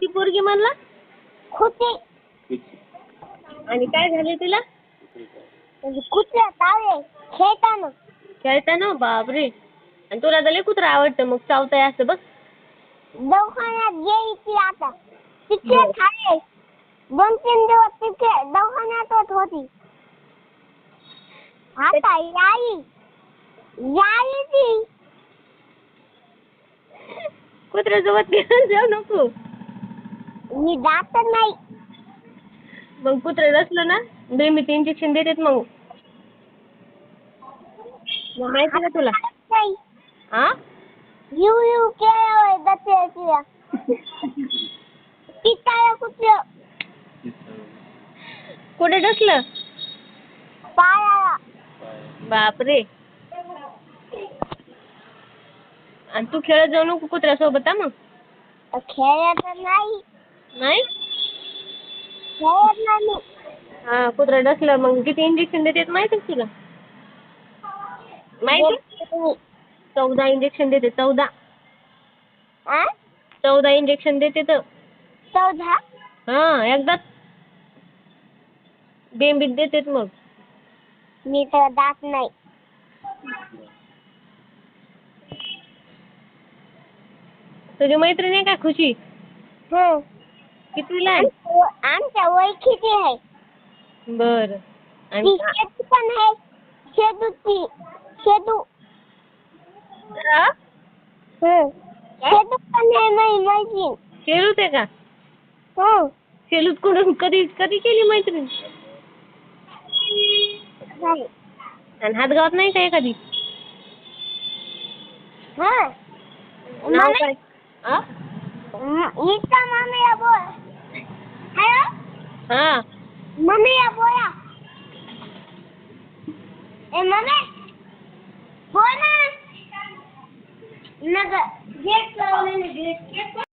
ती पोरगी म्हणला खुची आणि काय झाले तिला? कुत्र्या तावे खेळताना. खेळताना? बापरे. आणि तुला तर लय कुत्रा आवडतं मग चावताय असं बघ. दवाखान्यात गेली ती आता. तिथे. खाली दोन तीन दिवस तिथे दवाखान्यातच होती. आता याई याई ती. कुत्र्यासोबत घेऊन जाऊ नको. मी जात नाही. मग कुत्रे नसलं ना बेमीचं इंजेक्शन देतात मग. मग माहिती का तुला? नाही हा यू यू केलं दत्त पिताळ कुत्र कुठे डसलं? पायाला. बापरे. आणि तू खेळत जाऊ नको कुत्र्यासोबत हा मग. खेळत नाही. नाही? हा कुत्रा डसलं मग किती इंजेक्शन देतात माहिती का तुला? माहिती? चौदा इंजेक्शन देते चौदा. आ? चौदा इंजेक्शन देते तर. चौदा? हा एकदाच बेंबीत देतेत मग. मी तर जात नाही. तुझी मैत्रीण आहे का खुशी? हं. कितवीला आहे आमच्या ओळखीची आहे बर ती आणि शेतू पण आहे शेतू हा? हं. शेतू पण आहे माझी मैत्रीण शेलूत आहे का हं. शेलूत कडून कधी कधी केली मैत्रीण. आणि हातगावात नाही का एखादी हं. नाव काय? म- इथं मम्मीला बोल. हॅलो? हा. मम्मीला बोला. ए मम्मी. बोल ना. नगर गेट लावलेलं गेट.